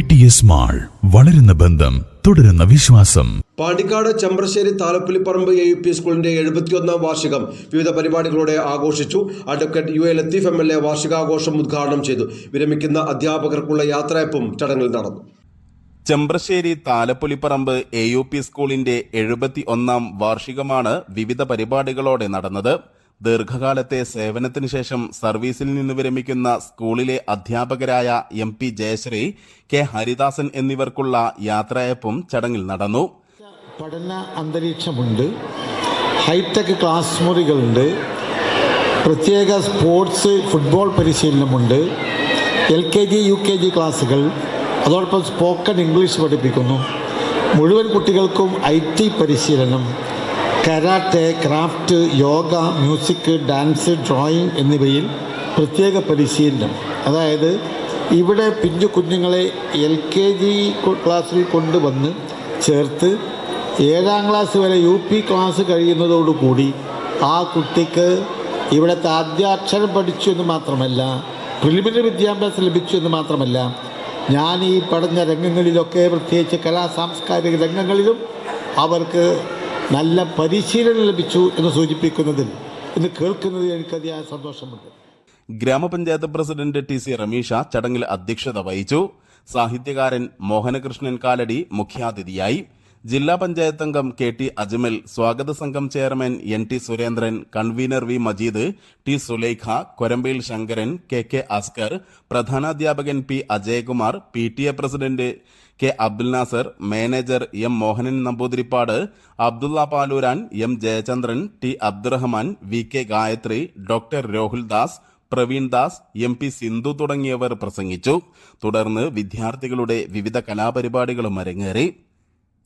T S mall വളരുന്ന ബന്ധം തുടരുന്ന വിശ്വാസം. Pandikkad Chembrassery Thalappulipparamb A U P സ്കൂളിന്റെ എഴുപത്തിയൊന്നാം വാർഷികം വിവിധ പരിപാടികളോടെ ആഘോഷിച്ചു. Advocate U A Latheef M L A വാർഷികാഘോഷം ഉദ്ഘാടനം ചെയ്തു. വിരമിക്കുന്ന അധ്യാപകർക്കുള്ള യാത്രയപ്പും ചടങ്ങിൽ നടന്നു. Chembrassery Thalappolipparamb A U P സ്കൂളിന്റെ എഴുപത്തി ഒന്നാം വാർഷികമാണ് വിവിധ പരിപാടികളോടെ നടന്നത്. ദീർഘകാലത്തെ സേവനത്തിന് ശേഷം സർവീസിൽ നിന്ന് വിരമിക്കുന്ന സ്കൂളിലെ അധ്യാപകരായ M P Jayasree K Haridasan എന്നിവർക്കുള്ള യാത്രയപ്പും ചടങ്ങിൽ നടന്നു. പഠന അന്തരീക്ഷമുണ്ട്. ഹൈടെക് ക്ലാസ് മുറികളുണ്ട്. പ്രത്യേക sports football പരിശീലനമുണ്ട്. L K G U K G ക്ലാസ്സുകൾ അതോടൊപ്പം സ്പോക്കൺ ഇംഗ്ലീഷ് പഠിപ്പിക്കുന്നു. മുഴുവൻ കുട്ടികൾക്കും ഐ ടി പരിശീലനം. Karate craft yoga music dance drawing എന്നിവയിൽ പ്രത്യേക പരിശീലനം. അതായത് ഇവിടെ പിഞ്ചു കുഞ്ഞുങ്ങളെ എൽ കെ ജി ക്ലാസ്സിൽ കൊണ്ടുവന്ന് ചേർത്ത് ഏഴാം ക്ലാസ് വരെ യു പി ക്ലാസ് കഴിയുന്നതോടുകൂടി ആ കുട്ടിക്ക് ഇവിടുത്തെ ആദ്യാക്ഷരം പഠിച്ചു എന്ന് മാത്രമല്ല പ്രിലിമിനറി വിദ്യാഭ്യാസം ലഭിച്ചു എന്ന് മാത്രമല്ല ഞാൻ ഈ പഠന രംഗങ്ങളിലൊക്കെ പ്രത്യേകിച്ച് കലാ സാംസ്കാരിക രംഗങ്ങളിലും അവർക്ക് നല്ല പരിശീലനം ലഭിച്ചു എന്ന് സൂചിപ്പിക്കുന്നതിൽ ഇന്ന് കേൾക്കുന്നതിൽ എനിക്ക് അതിയായ സന്തോഷമുണ്ട്. ഗ്രാമപഞ്ചായത്ത് പ്രസിഡന്റ് ടി സി റമീഷ ചടങ്ങിൽ അധ്യക്ഷത വഹിച്ചു. സാഹിത്യകാരൻ മോഹനകൃഷ്ണൻ കാലടി മുഖ്യാതിഥിയായി. ജില്ലാ പഞ്ചായത്ത് അംഗം കെ ടി അജ്മൽ സ്വാഗത സംഘം chairman N T Surendran convener V Majeed T Sulaikha Korambayil Sankaran K K Askar പ്രധാനാധ്യാപകൻ P Ajayakumar P T A president K Abdul Nasar manager M Mohanan Namboothiripad Abdulla Paluran M Jayachandran T Abdurahman V K Gayathri doctor Rohul Das Praveen Das M P Sindhu തുടങ്ങിയവർ പ്രസംഗിച്ചു. തുടർന്ന് വിദ്യാർത്ഥികളുടെ വിവിധ കലാപരിപാടികളും അരങ്ങേറി.